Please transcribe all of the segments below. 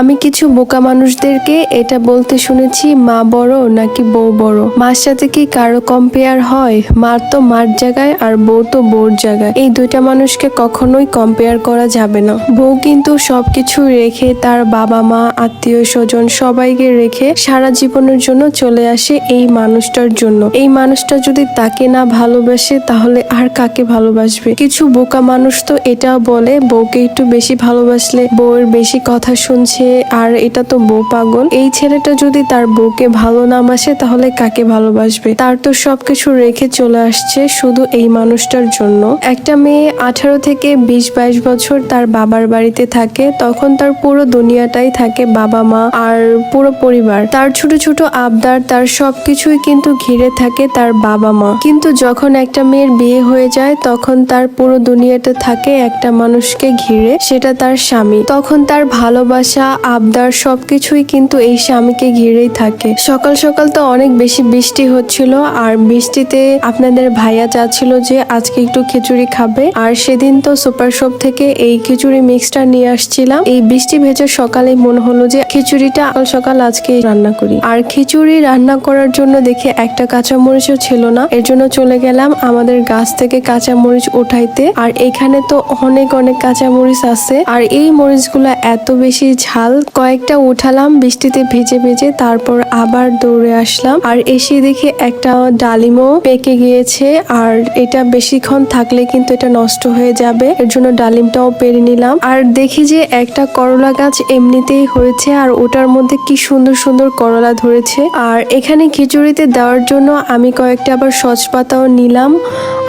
আমি কিছু বোকা মানুষদেরকে এটা বলতে শুনেছি, মা বড় নাকি বউ বড়? মার সাথে কি কারও কম্পেয়ার হয়? মার তো মার জায়গায় আর বউ তো বউর জায়গায়। এই দুইটা মানুষকে কখনোই কম্পেয়ার করা যাবে না। বউ কিন্তু সবকিছু রেখে তার বাবা মা, আত্মীয় স্বজন সবাইকে রেখে সারা জীবনের জন্য চলে আসে এই মানুষটার জন্য। এই মানুষটা যদি তাকে না ভালোবাসে, তাহলে আর কাকে ভালোবাসবে? কিছু বোকা মানুষ তো এটাও বলে, বউকে একটু বেশি ভালোবাসলে বউয়ের বেশি কথা শুনছে আর এটা তো বউ পাগল। এই ছেলেটা যদি তার বউকে ভালো না বাসে তাহলে কাকে ভালোবাসবে? তার তো সবকিছু রেখে চলে আসছে শুধু এই মানুষটার জন্য। একটা মেয়ে আঠারো থেকে বিশ, বাইশ বছর তার বাবার বাড়িতে থাকে, তখন তার পুরো দুনিয়াটাই থাকে বাবা মা আর পুরো পরিবার। তার ছোট ছোট আবদার, তার সবকিছুই কিন্তু ঘিরে থাকে তার বাবা মা। কিন্তু যখন একটা মেয়ের বিয়ে হয়ে যায়, তখন তার পুরো দুনিয়াটা থাকে একটা মানুষকে ঘিরে, সেটা তার স্বামী। তখন তার ভালোবাসা আবদার সবকিছুই কিন্তু এই স্বামীকে ঘিরেই থাকে। সকাল সকাল তো অনেক বেশি বৃষ্টি হচ্ছিল, আর বৃষ্টিতে আপনাদের ভাইয়া চাচ্ছিল যে আজকে একটু খিচুড়ি খাবে, আর সেদিন তো সুপার শপ থেকে এই খিচুড়ি মিক্সটা নিয়ে আসছিলাম। এই বৃষ্টি ভেজা সকালে মনে হলো যে খিচুড়িটা সকাল সকাল আজকে রান্না করি। আর খিচুড়ি রান্না করার জন্য দেখে একটা কাঁচামরিচও ছিল না, এর জন্য চলে গেলাম আমাদের গাছ থেকে কাঁচামরিচ উঠাইতে। আর এখানে তো অনেক অনেক কাঁচামরিচ আছে, আর এই মরিচগুলো এত বেশি ঝাল কয়েকটা উঠালাম, বৃষ্টিতে ভিজে ভিজে তারপর আবার দৌড়ে আসলাম। আর এসে দেখি একটা ডালিমও পেকে গিয়েছে, আর এটা বেশিক্ষণ থাকলে কিন্তু এটা নষ্ট হয়ে যাবে। এর জন্য ডালিমটাও পেরে নিলাম। আর দেখি যে একটা করলা গাছ এমনিতেই হয়েছে, আর ওটার মধ্যে কি সুন্দর সুন্দর করলা ধরেছে। আর এখানে খিচুড়িতে দেওয়ার জন্য আমি কয়েকটা আবার সচ পাতাও নিলাম,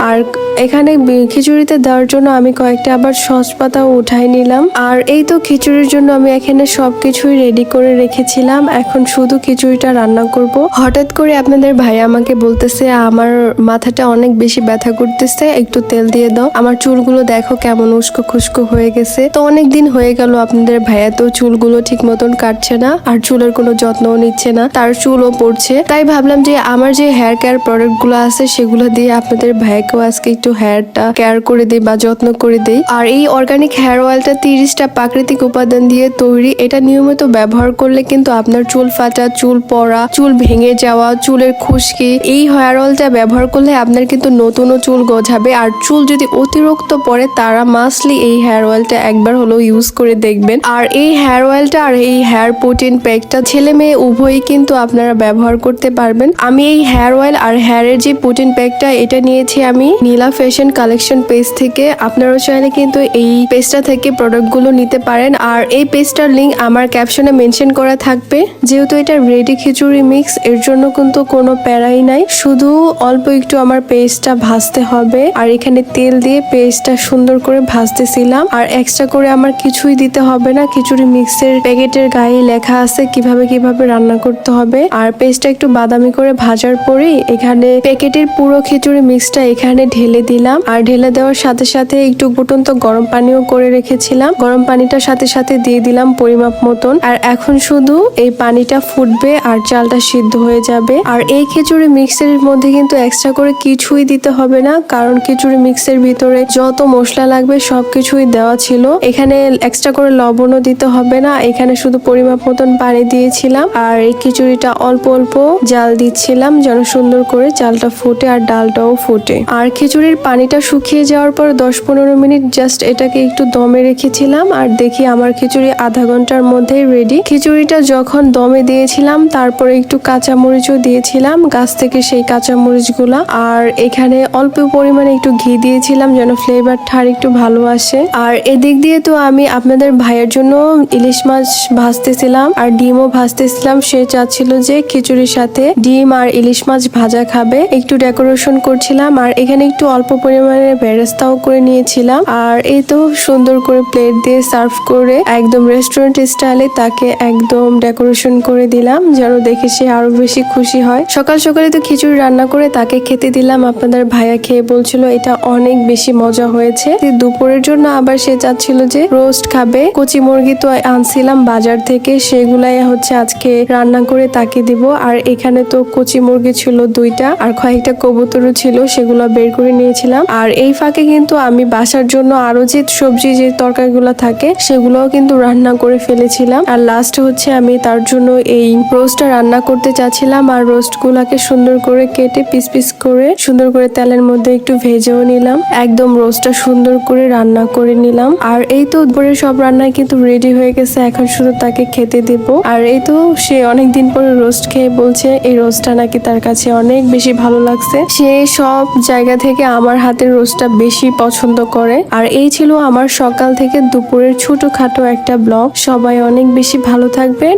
আর এখানে খিচুড়িতে দেওয়ার জন্য আমি কয়েকটা আবার সস পাতাও উঠাই নিলাম। আর এই তো খিচুড়ির জন্য আমি এখানে সবকিছুই রেডি করে রেখেছিলাম। এখন শুধু খিচুড়িটা রান্না করব। হঠাৎ করে আপনাদের ভাই আমাকে বলতেছে, আমার মাথাটা অনেক বেশি ব্যথা করতেছে, একটু তেল দিয়ে দাও। আমার চুলগুলো দেখো কেমন উস্কো খুস্কো হয়ে গেছে। তো অনেক দিন হয়ে গেল আপনাদের ভাইয়া তো চুলগুলো ঠিক মতন কাটছে না, আর চুলের কোনো যত্নও নিচ্ছে না, তার চুলও পড়ছে। তাই ভাবলাম যে আমার যে হেয়ার কেয়ার প্রোডাক্টগুলো আছে, সেগুলো দিয়ে আপনাদের ভাইয়াকেও আজকে একটু হেয়ারটা কেয়ার করে দিই বা যত্ন করে দিই। আর এই অর্গানিক হেয়ার অয়েলটা তিরিশটা প্রাকৃতিক উপাদান দিয়ে তৈরি, এটা নিয়মিত ব্যবহার করলে কিন্তু আপনার চুল ফাটা, চুল পড়া, চুল ভেঙে যাওয়া, চুলের খুশকি, এই হেয়ার অয়েলটা ব্যবহার করলে আপনার কিন্তু নতুনও চুল গজাবে। আর চুল যদি অতিরিক্ত পড়ে, তারা মাসলি এই হেয়ার অয়েলটা একবার হলেও ইউজ করে দেখবেন। আর এই হেয়ার অয়েলটা আর এই হেয়ার প্রোটিন প্যাকটা ছেলে মেয়ে উভয়ই কিন্তু আপনারা ব্যবহার করতে পারবেন। আমি এই হেয়ার অয়েল আর হেয়ারের যে প্রোটিন প্যাকটা এটা নিয়েছি আমি নীলা ফ্যাশন কালেকশন পেজ থেকে আপনারাও চাইলে কিন্তু এই পেজটা থেকে প্রোডাক্টগুলো নিতে পারেন। আর এই পেজটার লিংক আমার ক্যাপশনে মেনশন করা থাকবে। যেহেতু এটা রেডি খিচুড়ি মিক্স এর জন্য কিন্তু কোনো প্যারাই নাই। শুধু অল্প একটু আমার পেস্টটা ভাজতে হবে। আর এখানে তেল দিয়ে পেস্টটা সুন্দর করে ভাজতেছিলাম। আর এক্সট্রা করে আমার কিছুই দিতে হবে না। খিচুড়ি মিক্সের প্যাকেটের গায়ে লেখা আছে কীভাবে কীভাবে রান্না করতে হবে। আর পেস্টটা একটু বাদামি করে ভাজার পরেই এখানে প্যাকেটের পুরো খিচুড়ি মিক্সটা এখানে ঢেলে দিলাম। আর ঢেলে দেওয়ার সাথে সাথে একটু ফুটন্ত গরম পানিও করে রেখেছিলাম। গরম পানিটার সাথে সাথে দিয়ে দিলাম পরিমাপ মতন। আর এখন শুধু এই পানিটা ফুটবে আর চালটা সিদ্ধ হয়ে যাবে। আর এই খিচুড়ি মিক্সের মধ্যে কিন্তু এক্সট্রা করে কিছুই দিতে হবে না, কারণ খিচুড়ি মিক্সের ভিতরে যত মশলা লাগবে সবকিছুই দেওয়া ছিল। এখানে এক্সট্রা করে লবণও দিতে হবে না। এখানে শুধু পরিমাপ মতন পানি দিয়েছিলাম। আর এই খিচুড়িটা অল্প অল্প জাল দিচ্ছিলাম যেন সুন্দর করে চালটা ফুটে আর ডালটাও ফুটে। আর খিচুড়ির পানিটা শুকিয়ে যাওয়ার পর দশ পনেরো মিনিট জাস্ট এটাকে একটু দমে রেখেছিলাম আর দেখি আমার খিচুড়ি আধা ঘণ্টার মধ্যেই রেডি খিচুড়িটা যখন দমে দিয়েছিলাম, তারপরে একটু কাঁচামরিচও দিয়েছিলাম, গাছ থেকে সেই কাঁচা কাঁচামরিচগুলা। আর এখানে অল্প পরিমাণে একটু ঘি দিয়েছিলাম যেন ফ্লেভারটা আর একটু ভালো আসে। আর এদিক দিয়ে তো আমি আপনাদের ভাইয়ের জন্য ইলিশ মাছ ভাজতেছিলাম আর ডিমও ভাজতেছিলাম। সে চাচ্ছিল যে খিচুড়ির সাথে ডিম আর ইলিশ মাছ ভাজা খাবে। একটু ডেকোরেশন করছিলাম আর এখানে একটু অল্প পরিমাণে বেরেস্তাও করে নিয়েছিলাম। আর এই তো সুন্দর করে প্লেট দিয়ে সার্ভ করে একদম রেস্টুরেন্ট স্টাইলে তাকে একদম ডেকোরেশন করে দিলাম, যেন দেখে সে আরও বেশি খুশি হয়। সকাল সকালে তো খিচুড়ি রান্না করে তাকে খেতে দিলাম। আপনাদের ভাইয়া খেয়ে বলছিল, এটা অনেক বেশি মজা হয়েছে। দুপুরের জন্য আবার সে চাচ্ছিল যে রোস্ট খাবে। কচি মুরগি তো আনছিলাম বাজার থেকে, সেগুলাই হচ্ছে আজকে রান্না করে তাকে দিব। আর এখানে তো কচি মুরগি ছিল দুইটা, আর কয়েকটা কবুতরও ছিল, সেগুলো বের করে নিয়ে নিয়েছিলাম আর এই ফাঁকে কিন্তু আমি বাসার জন্য আরও যে সবজি, যে তরকারিগুলো থাকে, সেগুলোও কিন্তু রান্না করে ফেলেছিলাম। আর লাস্ট হচ্ছে আমি তার জন্য এই রোস্টটা রান্না করতে চাচ্ছিলাম। আর রোস্ট গুলাকে সুন্দর করে কেটে পিস পিস করে, সুন্দর করে তেলের মধ্যে একটু ভেজেও নিলাম। একদম রোস্টটা সুন্দর করে রান্না করে নিলাম। আর এই তো দুপুরে সব রান্নায় কিন্তু রেডি হয়ে গেছে। এখন শুধু তাকে খেতে দেব। আর এই তো সে অনেক দিন পরে রোস্ট খেয়ে বলছে, এই রোস্টটা নাকি তার কাছে অনেক বেশি ভালো লাগছে। সে সব জায়গা থেকে আমার হাতের রোস্টটা বেশি পছন্দ করে। আর এই ছিল আমার সকাল থেকে দুপুরের ছোটখাটো একটা ব্লগ। সবাই অনেক বেশি ভালো থাকবেন।